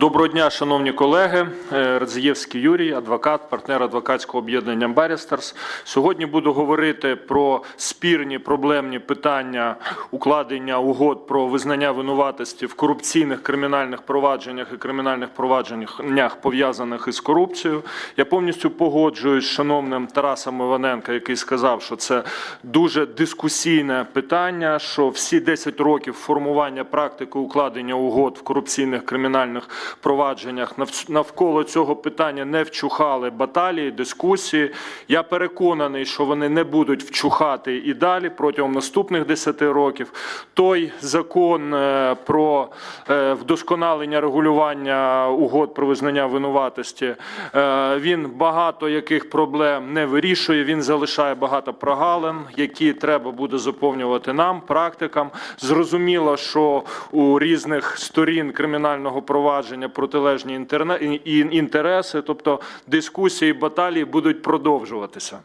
Доброго дня, шановні колеги. Е, Радзієвський Юрій, адвокат, партнер адвокатського об'єднання Барістерс. Сьогодні буду говорити про спірні проблемні питання укладення угод про визнання винуватості в корупційних кримінальних провадженнях і кримінальних провадженнях пов'язаних із корупцією. Я повністю погоджуюсь з шановним Тарасом Іваненко, який сказав, що це дуже дискусійне питання, що всі 10 років формування практики укладення угод в корупційних кримінальних провадженнях навколо цього питання не вчухали баталії, дискусії. Я переконаний, що вони не будуть вчухати і далі протягом наступних 10 років. Той закон е, про е, вдосконалення регулювання угод про визнання винуватості, е, він багато яких проблем не вирішує. Він залишає багато прогалин, які треба буде заповнювати нам, практикам. Зрозуміло, що у різних сторін кримінального провадження протилежні інтерне- інтереси, тобто дискусії, баталії будуть продовжуватися.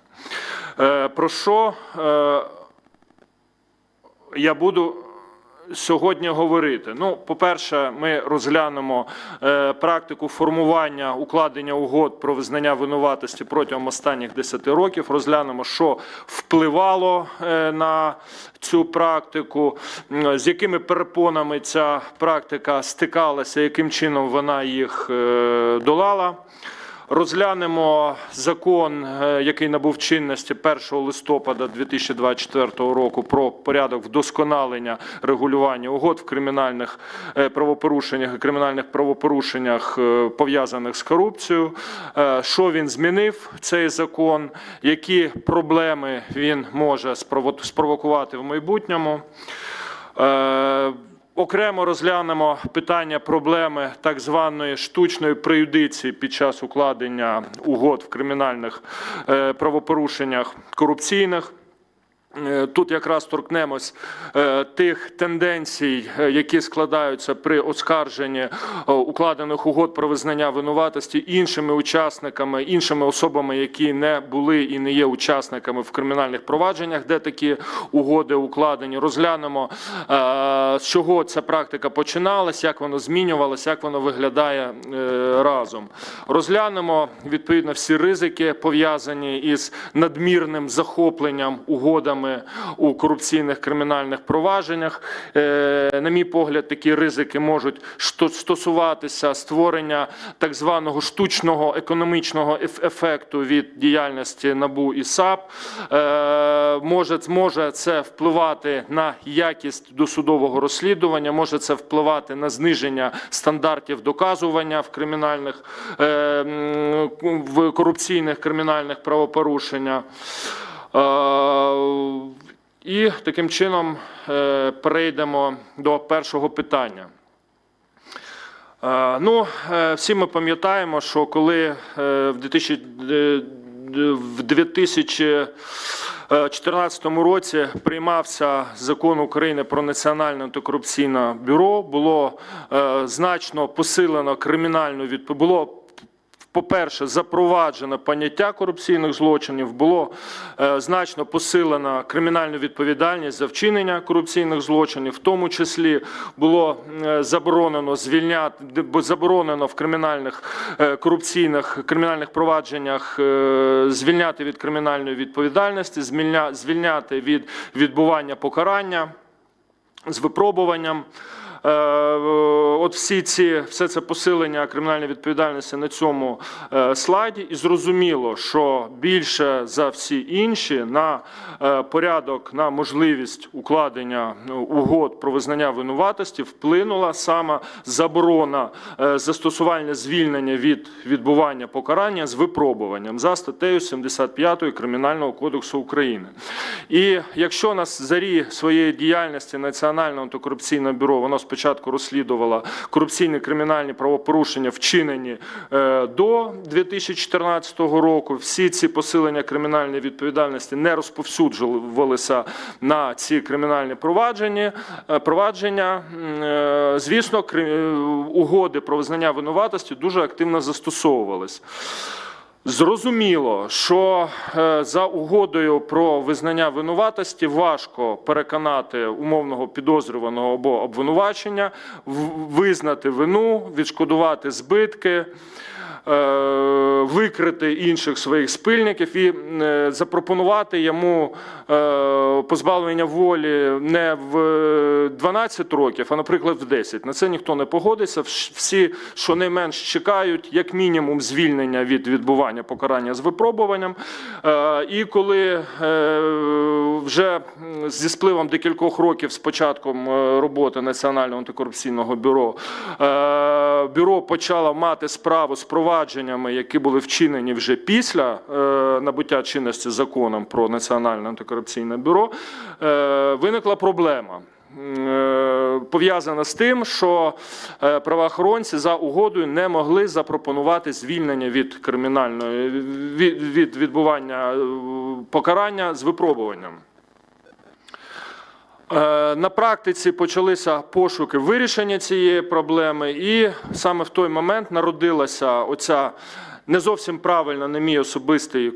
Е, Про що е, я буду сьогодні говорити? Ну, по-перше, ми розглянемо е, практику формування укладення угод про визнання винуватості протягом останніх 10 років. Розглянемо, що впливало е, на цю практику, з якими перепонами ця практика стикалася, яким чином вона їх е, долала. Розглянемо закон, е, який набув чинності 1 листопада 2024 року про порядок вдосконалення регулювання угод в кримінальних е, правопорушеннях і кримінальних правопорушеннях е, пов'язаних з корупцією. Що він змінив цей закон, які проблеми він може спрово- спровокувати в майбутньому. Окремо розглянемо питання проблеми так званої штучної преюдиції під час укладення угод в кримінальних е, правопорушеннях корупційних. Е, Тут якраз торкнемось е, тих тенденцій, е, які складаються при оскарженні укладених угод про визнання винуватості іншими учасниками, іншими особами, які не були і не є учасниками в кримінальних провадженнях, де такі угоди укладені. Розглянемо, з чого ця практика починалась, як воно змінювалося, як воно виглядає разом. Розглянемо відповідно всі ризики пов'язані із надмірним захопленням угодами у корупційних кримінальних провадженнях. Е, На мій погляд, такі ризики можуть стосуватися створення так званого штучного економічного ефекту від діяльності НАБУ і САП. Е, Може, може це впливати на якість досудового розслідування, може це впливати на зниження стандартів доказування в кримінальних е, в корупційних кримінальних правопорушеннях. Е, І таким чином е, перейдемо до першого питання. Е, Ну, всі ми пам'ятаємо, що коли в 2000, е, в 2014 році приймався закон України про Національне антикорупційне бюро, було значно посилено кримінальну відповідь. По-перше, запроваджено поняття корупційних злочинів, було е, значно посилена кримінальну відповідальність за вчинення корупційних злочинів, в тому числі було е, заборонено звільняти заборонено в кримінальних е, корупційних кримінальних провадженнях звільняти від кримінальної відповідальності, звільня- звільняти від відбування покарання з випробуванням. Е, От всі ці, все це посилення кримінальної відповідальності на цьому е, слайді, і зрозуміло, що більше за всі інші на е, порядок, на можливість укладення угод про визнання винуватості вплинула саме заборона застосування звільнення від відбування покарання з випробуванням за статтею 75 Кримінального кодексу України. І якщо нас зарі своєї діяльності Національне антикорупційне бюро, воно спочатку розслідувало корупційні кримінальні правопорушення, вчинені е, до 2014 року. Всі ці посилення кримінальної відповідальності не розповсюджувалися на ці кримінальні провадження. е, провадження. Е, Звісно, угоди про визнання винуватості дуже активно застосовувались. Зрозуміло, що е, за угодою про визнання винуватості важко переконати умовного підозрюваного або обвинувачення, визнати вину, відшкодувати збитки, викрити інших своїх спільників і е, запропонувати йому е, позбавлення волі не в 12 років, а, наприклад, в 10. На це ніхто не погодиться. Всі щонайменш чекають, як мінімум, звільнення від відбування покарання з випробуванням. Е, І коли е, вже зі спливом декількох років з початком е, роботи Національного антикорупційного бюро е, бюро почало мати справу з провадженнями, які були вчинені вже після е, набуття чинності законом про Національне антикорупційне бюро, е, виникла проблема. Е, Пов'язана з тим, що правоохоронці за угодою не могли запропонувати звільнення від кримінальної від, від відбування покарання з випробуванням. Е, На практиці почалися пошуки вирішення цієї проблеми, і саме в той момент народилася оця не зовсім правильна, на мій особистий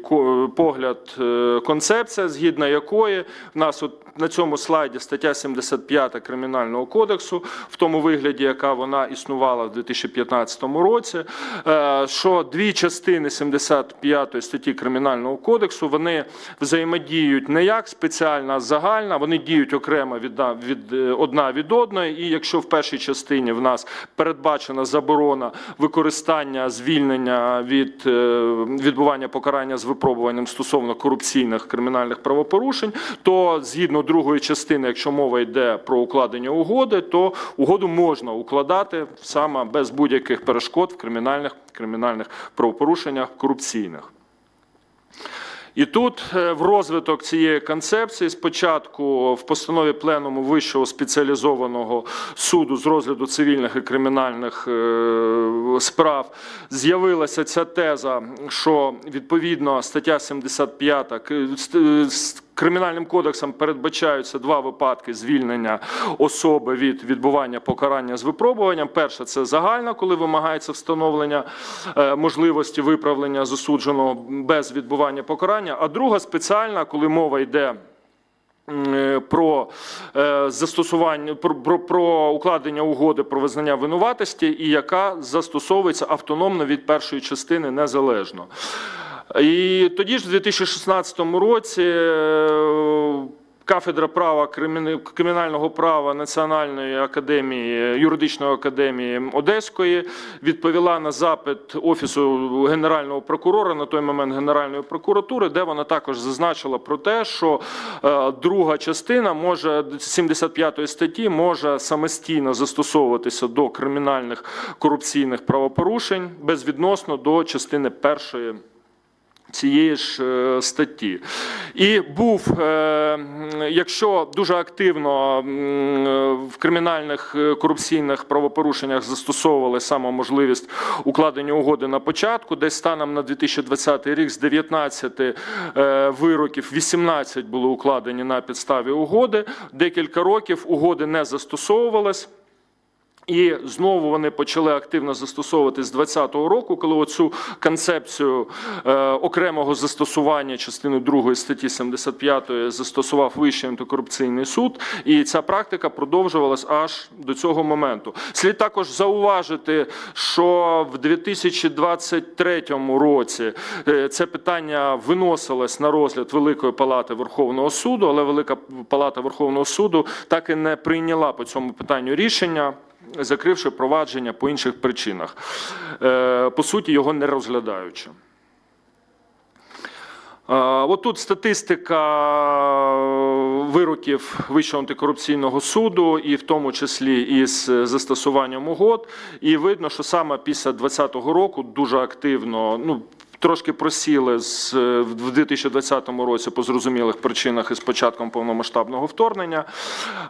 погляд, е, концепція, згідно якої в нас от на цьому слайді стаття 75 Кримінального кодексу, в тому вигляді, яка вона існувала в 2015 році, е, що дві частини 75 статті Кримінального кодексу вони взаємодіють не як спеціальна, а загальна, вони діють окремо від, від е, одна від одної. І якщо в першій частині в нас передбачена заборона використання звільнення від е, відбування покарання з випробуванням стосовно корупційних кримінальних правопорушень, то згідно другої частини, якщо мова йде про укладення угоди, то угоду можна укладати саме без будь-яких перешкод в кримінальних кримінальних правопорушеннях корупційних. І тут е, в розвиток цієї концепції спочатку в постанові пленуму Вищого спеціалізованого суду з розгляду цивільних і кримінальних е, справ з'явилася ця теза, що відповідно стаття 75 к- ст- з Кримінальним кодексом передбачаються два випадки звільнення особи від відбування покарання з випробуванням. Перше це загальна, коли вимагається встановлення е, можливості виправлення засудженого без відбування покарання. А друга спеціальна, коли мова йде. е, Про е, застосування про, про, про укладення угоди про визнання винуватості, і яка застосовується автономно від першої частини незалежно. І тоді ж, в 2016 році, е, кафедра права криміна- кримінального права Національної академії юридичної академії Одеської відповіла на запит офісу генерального прокурора на той момент Генеральної прокуратури, де вона також зазначила про те, що е, друга частина може 75 статті може самостійно застосовуватися до кримінальних корупційних правопорушень безвідносно до частини першої цієї ж е, статті. І був, е, якщо дуже активно в кримінальних е, корупційних правопорушеннях застосовували саме можливість укладення угоди на початку, десь станом на 2020 рік з 19 е, вироків 18 були укладені на підставі угоди. Декілька років угоди не застосовувались. І знову вони почали активно застосовувати з 2020 року, коли оцю концепцію е, окремого застосування частини 2 статті 75 застосував Вищий антикорупційний суд, і ця практика продовжувалась аж до цього моменту. Слід також зауважити, що в 2023 році е, це питання виносилось на розгляд Великої палати Верховного суду, але Велика палата Верховного суду так і не прийняла по цьому питанню рішення закривши провадження по інших причинах, Е, по суті, його не розглядаючи. Е, От тут статистика вироків Вищого антикорупційного суду, і в тому числі із застосуванням угод. І видно, що саме після 2020 року дуже активно, ну трошки просіли з в 2020 році по зрозумілих причинах із початком повномасштабного вторгнення.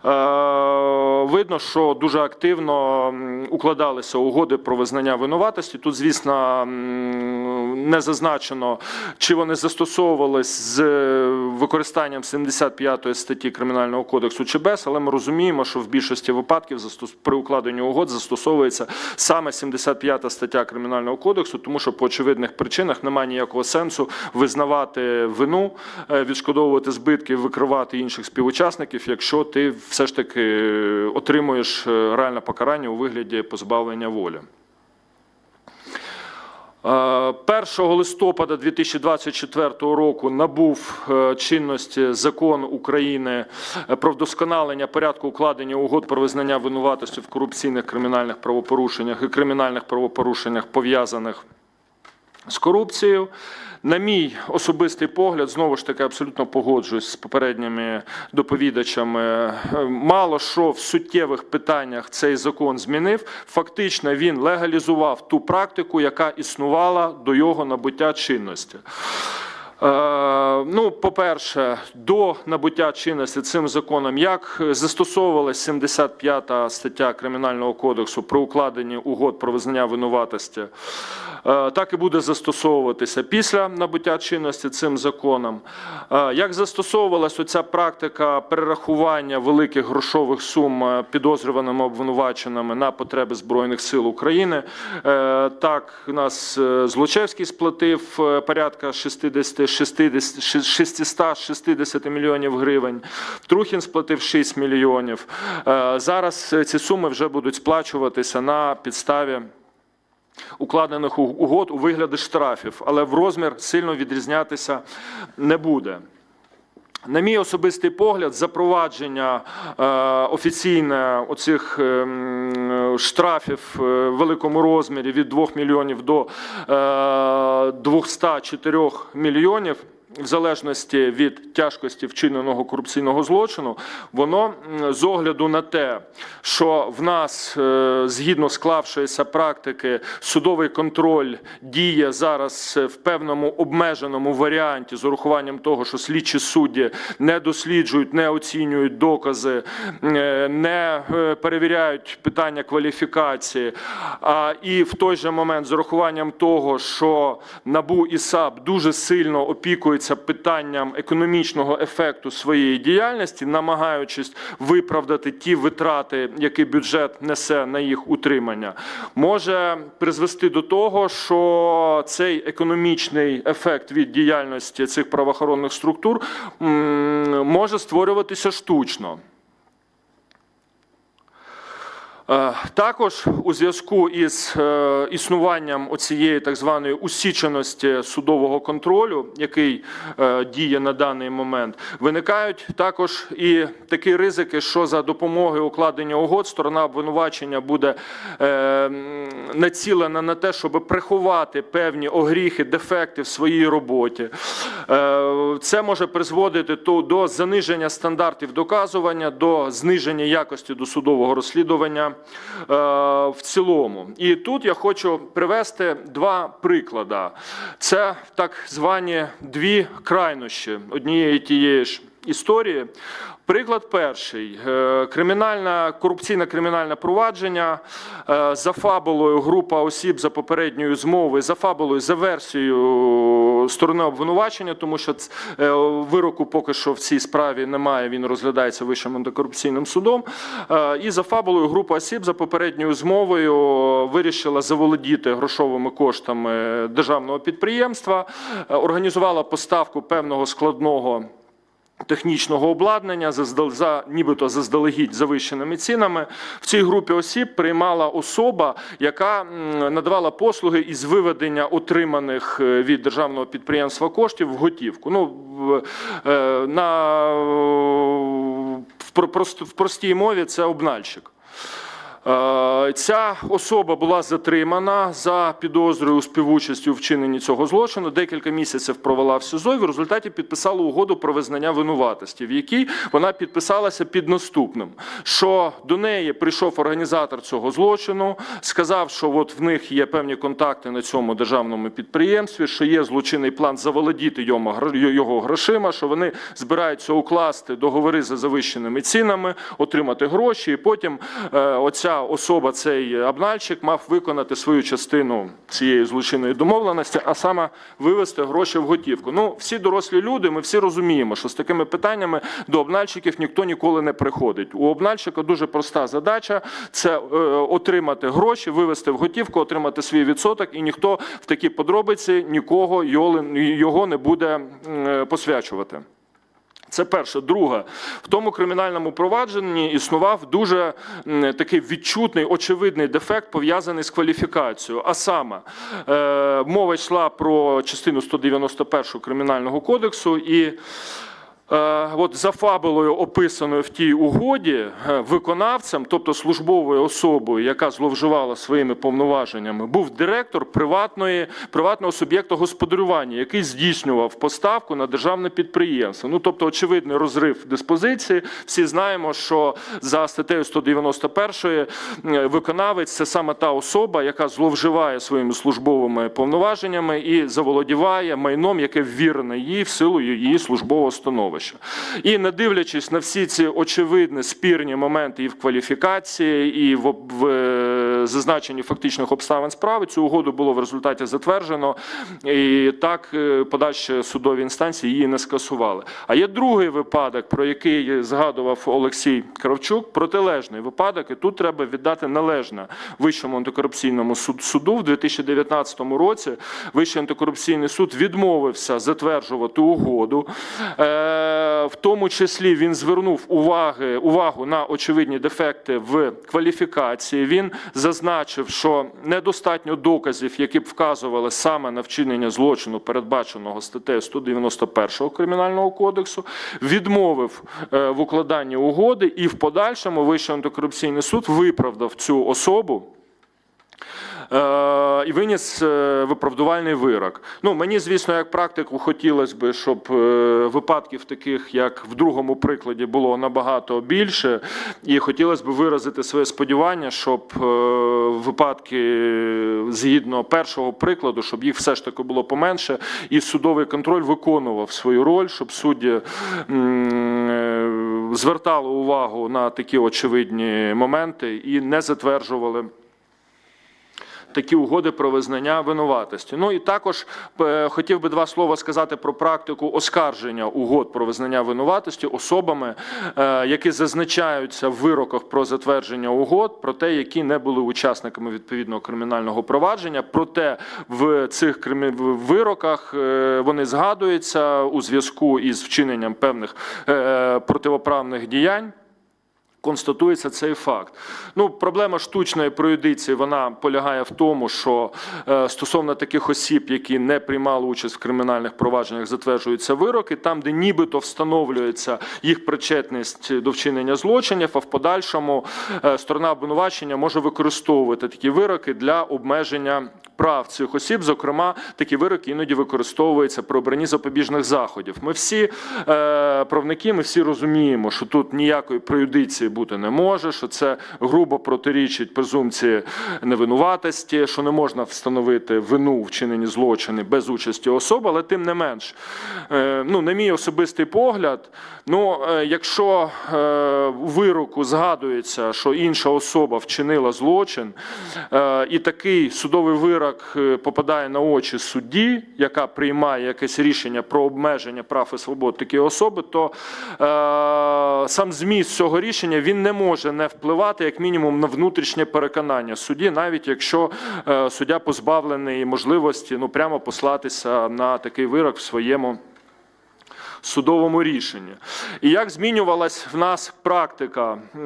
Е, видно, що дуже активно укладалися угоди про визнання винуватості. Тут, звісно, не зазначено, чи вони застосовувались з використанням 75 статті Кримінального кодексу чи без, але ми розуміємо, що в більшості випадків при укладенні угод застосовується саме 75 стаття Кримінального кодексу, тому що по очевидних причинах правопорушеннях немає ніякого сенсу визнавати вину, е, відшкодовувати збитки, викривати інших співучасників, якщо ти все ж таки е, отримуєш е, реальне покарання у вигляді позбавлення волі. Е, 1 листопада 2024 року набув чинності закон України про вдосконалення порядку укладення угод про визнання винуватості в корупційних кримінальних правопорушеннях і кримінальних правопорушеннях пов'язаних з корупцією. На мій особистий погляд, знову ж таки, абсолютно погоджуюсь з попередніми доповідачами. е, Мало що в суттєвих питаннях цей закон змінив. Фактично він легалізував ту практику, яка існувала до його набуття чинності. Е, Ну, по-перше, до набуття чинності цим законом як застосовувалася 75 стаття Кримінального кодексу про укладені угод про визнання винуватості, е, так і буде застосовуватися після набуття чинності цим законом. Е, Як застосовувалася оця практика перерахування великих грошових сум підозрюваними обвинуваченими на потреби Збройних сил України, так нас Злочевський сплатив порядка 60 60 660 мільйонів гривень. Трухін сплатив 6 мільйонів. Е, Зараз е, ці суми вже будуть сплачуватися на підставі укладених угод у вигляді штрафів, але в розмір сильно відрізнятися не буде. На мій особистий погляд, запровадження е, офіційне оцих е, штрафів е, в великому розмірі від 2 мільйонів до е, 204 мільйонів. В залежності від тяжкості вчиненого корупційного злочину, воно з огляду на те, що в нас е, згідно склавшоїся практики судовий контроль діє зараз е, в певному обмеженому варіанті з урахуванням того, що слідчі судді не досліджують, не оцінюють докази, е, не перевіряють питання кваліфікації. А і в той же момент з урахуванням того, що НАБУ і САП дуже сильно опікуються питанням економічного ефекту своєї діяльності, намагаючись виправдати ті витрати, які бюджет несе на їх утримання, може призвести до того, що цей економічний ефект від діяльності цих правоохоронних структур може створюватися штучно. Е, Також у зв'язку із е, існуванням оцієї так званої усіченості судового контролю, який е, діє на даний момент, виникають також і такі ризики, що за допомогою укладення угод сторона обвинувачення буде націлена на те, щоб приховати певні огріхи, дефекти в своїй роботі. Це може призводити до заниження стандартів доказування, до зниження якості досудового розслідування в цілому. І тут я хочу привести два приклади. Це так звані дві крайнощі однієї тієї ж історії. Приклад перший: Е, кримінальна корупційне кримінальне провадження е, за фабулою група осіб за попередньою змовою, за фабулою, за версією сторони обвинувачення, тому що е, вироку поки що в цій справі немає. Він розглядається вищим антикорупційним судом. І за фабулою група осіб за попередньою змовою вирішила заволодіти грошовими коштами державного підприємства, організувала поставку певного складного технічного обладнання за, нібито заздалегідь завищеними цінами. В цій групі осіб приймала особа, яка надавала послуги із виведення отриманих е, від державного підприємства коштів в готівку. Ну, е, на, в, про- прост- в простій мові це обнальщик. Е, Ця особа була затримана за підозрою у співучасті у вчиненні цього злочину. Декілька місяців провела в СІЗО і в результаті підписала угоду про визнання винуватості, в якій вона підписалася під наступним: що до неї прийшов організатор цього злочину, сказав, що от в них є певні контакти на цьому державному підприємстві, що є злочинний план заволодіти йому його грошима, що вони збираються укласти договори за завищеними цінами, отримати гроші, і потім е, оця ця особа, цей обнальщик, мав виконати свою частину цієї злочинної домовленості, а саме вивести гроші в готівку. Ну, всі дорослі люди, ми всі розуміємо, що з такими питаннями до обнальщиків ніхто ніколи не приходить. У обнальщика дуже проста задача це е, отримати гроші, вивести в готівку, отримати свій відсоток, і ніхто в такі подробиці нікого його- не буде м, посвячувати. Це перше. Друге, в тому кримінальному провадженні існував дуже такий відчутний, очевидний дефект, пов'язаний з кваліфікацією. А саме, е, мова йшла про частину 191 кримінального кодексу і. Е, От за фабулою, описаною в тій угоді, е, виконавцем, тобто службовою особою, яка зловживала своїми повноваженнями, був директор приватної, приватного суб'єкту господарювання, який здійснював поставку на державне підприємство. Ну, тобто, очевидний розрив диспозиції. Всі знаємо, що за статтею 191 е, виконавець це саме та особа, яка зловживає своїми службовими повноваженнями і заволодіває майном, яке ввірене їй в силу її службового становища. І не дивлячись на всі ці очевидні спірні моменти і в кваліфікації, і в, в е, зазначенні фактичних обставин справи, цю угоду було в результаті затверджено, і так е, подальші судові інстанції її не скасували. А є другий випадок, про який згадував Олексій Кравчук, протилежний випадок, і тут треба віддати належне Вищому антикорупційному суд- суду в 2019 році. Вищий антикорупційний суд відмовився затверджувати угоду. В тому числі він звернув уваги, увагу на очевидні дефекти в кваліфікації. Він зазначив, що недостатньо доказів, які б вказували саме на вчинення злочину, передбаченого статтею 191 Кримінального кодексу, відмовив е, в укладанні угоди, і в подальшому Вищий антикорупційний суд виправдав цю особу. Е, і виніс е, виправдувальний вирок. Ну мені, звісно, як практику хотілося б, щоб е, випадків таких, як в другому прикладі, було набагато більше, і хотілося б виразити своє сподівання, щоб випадки згідно першого прикладу, щоб їх все ж таки було поменше, і судовий контроль виконував свою роль, щоб судді звертали увагу на такі очевидні моменти і не затверджували такі угоди про визнання винуватості. Ну і також е, хотів би два слова сказати про практику оскарження угод про визнання винуватості особами, е, які зазначаються в вироках про затвердження угод, про те, які не були учасниками відповідного кримінального провадження. Проте в цих вироках е, вони згадуються у зв'язку із вчиненням певних противоправних діянь. Констатується цей факт. Ну, проблема штучної проюдиції вона полягає в тому, що е, стосовно таких осіб, які не приймали участь в кримінальних провадженнях, затверджуються вироки, там, де нібито встановлюється їх причетність до вчинення злочинів, а в подальшому е, сторона обвинувачення може використовувати такі вироки для обмеження прав цих осіб. Зокрема, такі вироки іноді використовуються при обранні запобіжних заходів. Ми всі е, правники, ми всі розуміємо, що тут ніякої проюдиції бути не може, що це грубо протирічить презумпції невинуватості, що не можна встановити вину у вчиненні злочини без участі особи, але тим не менш, е, ну, на мій особистий погляд, ну, е, якщо е, у вироку згадується, що інша особа вчинила злочин, е, і такий судовий вирок е, попадає на очі судді, яка приймає якесь рішення про обмеження прав і свобод такої особи, то е, сам зміст цього рішення він не може не впливати як мінімум на внутрішнє переконання судді, навіть якщо е, суддя позбавлений можливості ну прямо послатися на такий вирок в своєму судовому рішенні. І як змінювалась в нас практика е,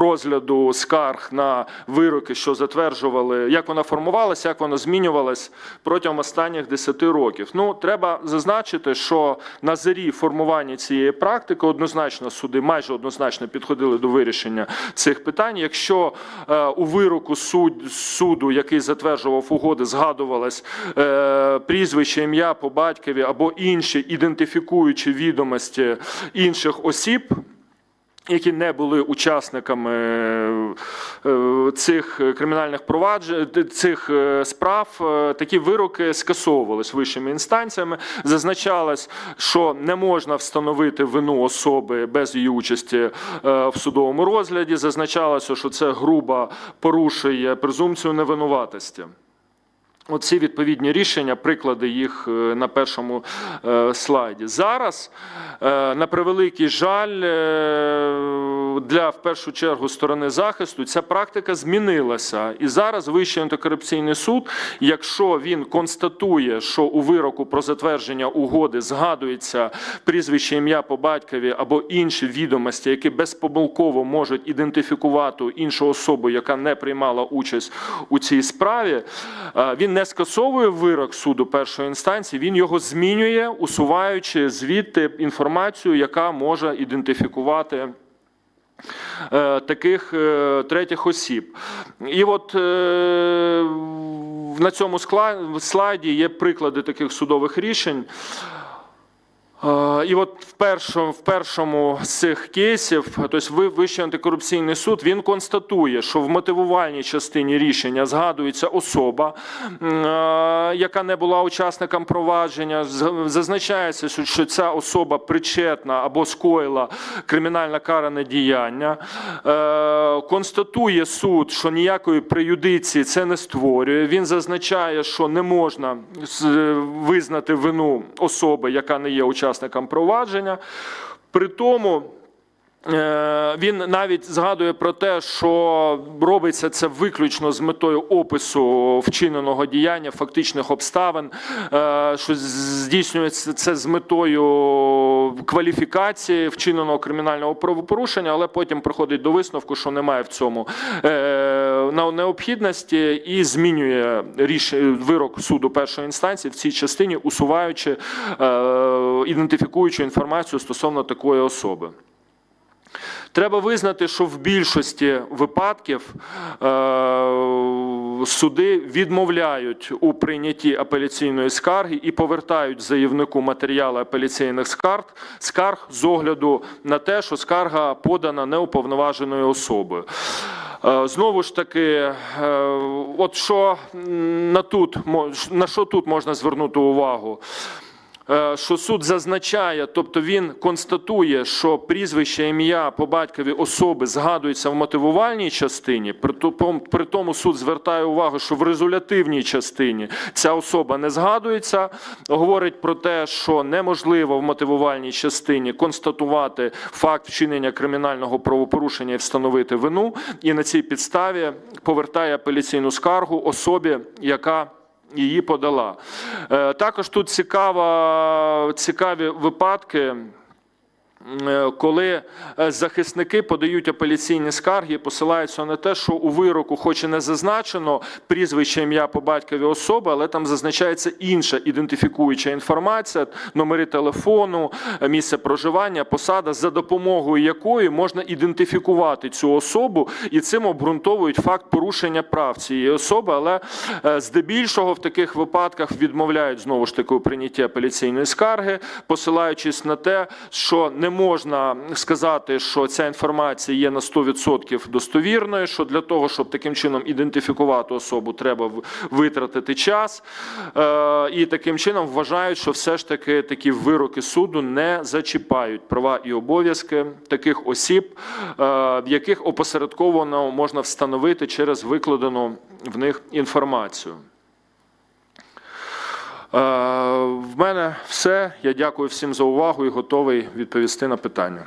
розгляду скарг на вироки, що затверджували, як вона формувалася, як вона змінювалась протягом останніх 10 років? Ну, треба зазначити, що на зарі формування цієї практики однозначно суди майже однозначно підходили до вирішення цих питань. Якщо е, у вироку суд, суду, який затверджував угоди, згадувалось е, прізвище, ім'я по батькові або інші ідентифікуючі відомості інших осіб. які не були учасниками е, цих кримінальних проваджень, цих е, справ, е, такі вироки скасовувались вищими інстанціями. Зазначалось, що не можна встановити вину особи без її участі в судовому розгляді. Зазначалося, що це грубо порушує презумпцію невинуватості. Оці відповідні рішення, приклади їх е, на першому е, слайді. Зараз, е, на превеликий жаль, для в першу чергу сторони захисту ця практика змінилася. І зараз Вищий антикорупційний суд, якщо він констатує, що у вироку про затвердження угоди згадується прізвище ім'я по батькові або інші відомості, які безпомилково можуть ідентифікувати іншу особу, яка не приймала участь у цій справі, е, він не скасовує вирок суду першої інстанції, він його змінює, усуваючи звідти інформацію, яка може ідентифікувати. Е, Таких е, третіх осіб. І от е, на цьому слайді є приклади таких судових рішень. Е, І от в першому, в першому з цих кейсів, тобто ви- Вищий антикорупційний суд, він констатує, що в мотивувальній частині рішення згадується особа, е, яка не була учасником провадження. Зазначається, що- що ця особа причетна або скоїла кримінально каране діяння. Е, Констатує суд, що ніякої преюдиції це не створює. Він зазначає, що не можна визнати вину особи, яка не є учасником провадження. При тому він навіть згадує про те, що робиться це виключно з метою опису вчиненого діяння, фактичних обставин, е, що здійснюється це з метою кваліфікації вчиненого кримінального правопорушення, але потім приходить до висновку, що немає в цьому е, необхідності і змінює вирок суду першої інстанції в цій частині, усуваючи е, ідентифікуючи інформацію стосовно такої особи. Треба визнати, що в більшості випадків е, суди відмовляють у прийнятті апеляційної скарги і повертають заявнику матеріали апеляційних скарг, скарг з огляду на те, що скарга подана неуповноваженою особою. Е, Знову ж таки, е, от що на, тут, на що тут можна звернути увагу? Е, що суд зазначає, тобто він констатує, що прізвище, ім'я по батькові особи згадується в мотивувальній частині. При тому, суд звертає увагу, що в резолютивній частині ця особа не згадується. Говорить про те, що неможливо в мотивувальній частині констатувати факт вчинення кримінального правопорушення і встановити вину. І на цій підставі повертає апеляційну скаргу особі, яка її подала. Е, Також тут цікава, цікаві випадки. Е, Коли е, захисники подають апеляційні скарги, посилаються на те, що у вироку, хоч і не зазначено прізвище ім'я по батькові особи, але там зазначається інша ідентифікуюча інформація, номери телефону, е, місце проживання, посада, за допомогою якої можна ідентифікувати цю особу, і цим обґрунтовують факт порушення прав цієї особи. Але здебільшого в таких випадках відмовляють знову ж таки у прийнятті апеляційної скарги, посилаючись на те, що не можна сказати, що ця інформація є на 100% достовірною. Що для того, щоб таким чином ідентифікувати особу, треба витратити час. Е, І таким чином вважають, що все ж таки такі вироки суду не зачіпають права і обов'язки таких осіб, е, яких опосередковано можна встановити через викладену в них інформацію. Е, В мене все. Я дякую всім за увагу і готовий відповісти на питання.